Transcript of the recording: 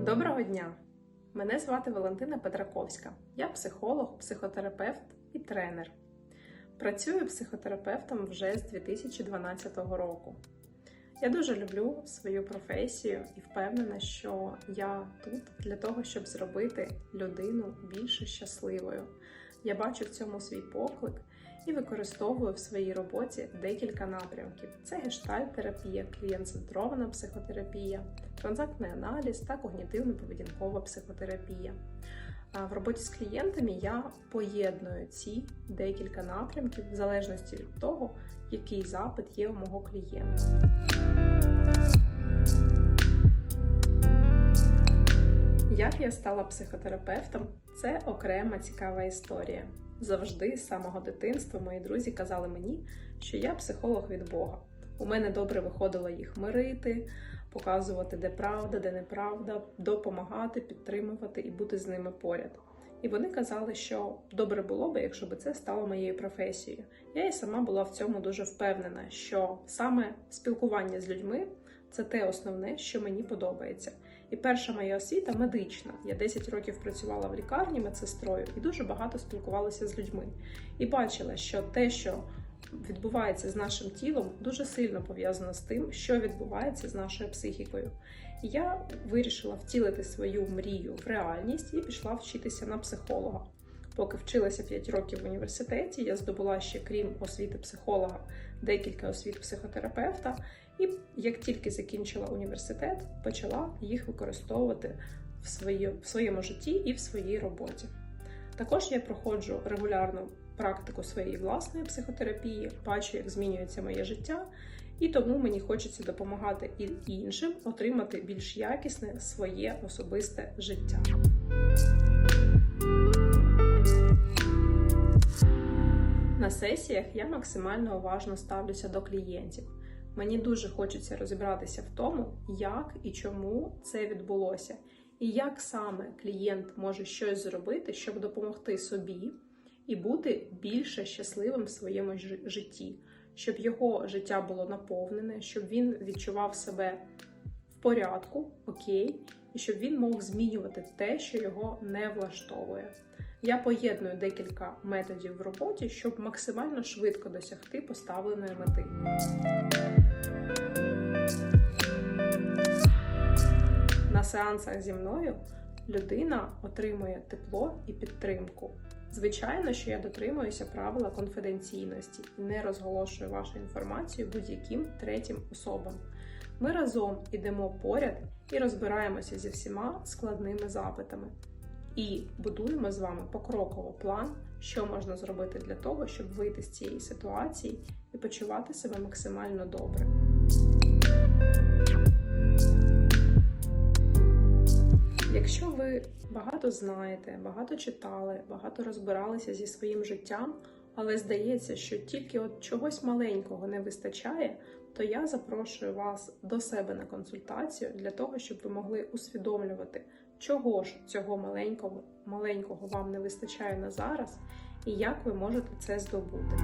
Доброго дня! Мене звати Валентина Петраковська. Я психолог, психотерапевт і тренер. Працюю психотерапевтом вже з 2012 року. Я дуже люблю свою професію і впевнена, що я тут для того, щоб зробити людину більше щасливою. Я бачу в цьому свій поклик і використовую в своїй роботі декілька напрямків: це гештальт-терапія, клієнт-центрована психотерапія, транзактний аналіз та когнітивно-поведінкова психотерапія. В роботі з клієнтами я поєдную ці декілька напрямків в залежності від того, який запит є у мого клієнта. Як я стала психотерапевтом, це окрема цікава історія. Завжди з самого дитинства мої друзі казали мені, що я психолог від Бога. У мене добре виходило їх мирити, показувати, де правда, де неправда, допомагати, підтримувати і бути з ними поряд. І вони казали, що добре було би, якщо б це стало моєю професією. Я і сама була в цьому дуже впевнена, що саме спілкування з людьми це те основне, що мені подобається. І перша моя освіта медична. Я 10 років працювала в лікарні медсестрою і дуже багато спілкувалася з людьми. І бачила, що те, що відбувається з нашим тілом, дуже сильно пов'язано з тим, що відбувається з нашою психікою. Я вирішила втілити свою мрію в реальність і пішла вчитися на психолога. Поки вчилася 5 років в університеті, я здобула ще, крім освіти психолога, декілька освіт психотерапевта. І як тільки закінчила університет, почала їх використовувати в, свої, в своєму житті і в своїй роботі. Також я проходжу регулярну практику своєї власної психотерапії, бачу, як змінюється моє життя, і тому мені хочеться допомагати і іншим отримати більш якісне своє особисте життя. Сесіях я максимально уважно ставлюся до клієнтів. Мені дуже хочеться розібратися в тому, як і чому це відбулося, і як саме клієнт може щось зробити, щоб допомогти собі і бути більше щасливим в своєму житті, щоб його життя було наповнене, щоб він відчував себе в порядку, окей, і щоб він мог змінювати те, що його не влаштовує. Я поєдную декілька методів в роботі, щоб максимально швидко досягти поставленої мети. На сеансах зі мною людина отримує тепло і підтримку. Звичайно, що я дотримуюся правила конфіденційності і не розголошую вашу інформацію будь-яким третім особам. Ми разом ідемо поряд і розбираємося зі всіма складними запитами. І будуємо з вами покроково план, що можна зробити для того, щоб вийти з цієї ситуації і почувати себе максимально добре. Якщо ви багато знаєте, багато читали, багато розбиралися зі своїм життям, але здається, що тільки от чогось маленького не вистачає, то я запрошую вас до себе на консультацію для того, щоб ви могли усвідомлювати, чого ж цього маленького, маленького вам не вистачає на зараз, і як ви можете це здобути.